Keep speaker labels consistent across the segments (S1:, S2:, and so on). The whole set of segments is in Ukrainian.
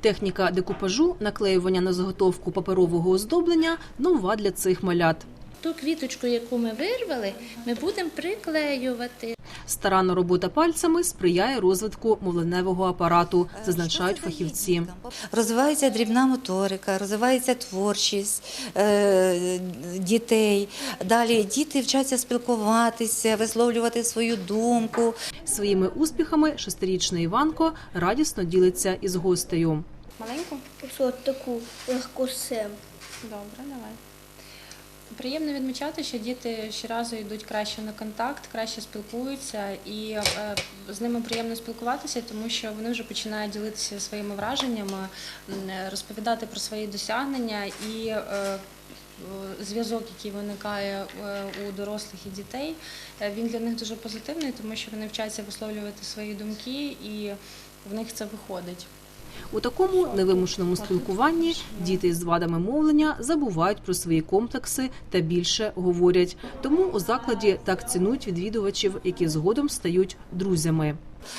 S1: Техніка декупажу, наклеювання на заготовку паперового оздоблення нова для цих малят.
S2: Ту квіточку, яку ми вирвали, ми будемо приклеювати.
S1: Старанна робота пальцями сприяє розвитку мовленевого апарату, зазначають фахівці.
S3: Розвивається дрібна моторика, розвивається творчість е, дітей. Далі діти вчаться спілкуватися, висловлювати свою думку.
S1: Своїми успіхами шестирічний Іванко радісно ділиться із гостею.
S4: Маленьку?
S5: Ось от таку легкосем.
S4: Добре, давай. Приємно відмічати, що діти щоразу йдуть краще на контакт, краще спілкуються, і е, з ними приємно спілкуватися, тому що вони вже починають ділитися своїми враженнями, розповідати про свої досягнення і е, е, зв'язок, який виникає е, у дорослих і дітей, е, він для них дуже позитивний, тому що вони вчаться висловлювати свої думки, і в них це виходить.
S1: У такому невимушеному спілкуванні діти з вадами мовлення забувають про свої комплекси та більше говорять. Тому у закладі так цінують відвідувачів, які згодом стають друзями.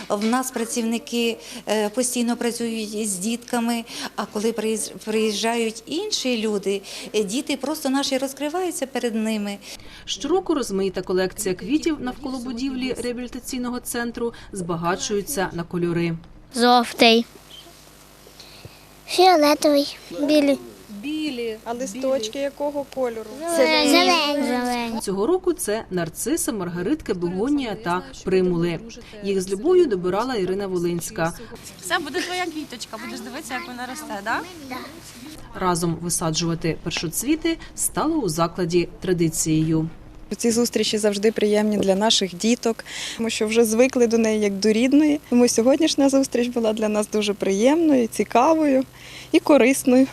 S3: В нас працівники е, постійно працюють з дітками. А коли приїжджають інші люди, е, діти просто наші розкриваються перед ними.
S1: Щороку розмаїта колекція квітів навколо будівлі реабілітаційного центру збагачується на кольори.
S5: Жовтий. Фіолетовий. Білий.
S1: Білі,
S6: А листочки якого кольору?
S5: Зелені. Зелені.
S1: Цього року це нарциси, маргаритки, бегонія та примули. Їх з любов'ю добирала Ірина Волинська.
S6: Це буде твоя квіточка, будеш дивитися, як вона росте, так?
S1: Разом висаджувати першоцвіти стало у закладі традицією.
S7: Ці зустрічі завжди приємні для наших діток, тому що вже звикли до неї як до рідної. Тому сьогоднішня зустріч була для нас дуже приємною, цікавою і корисною.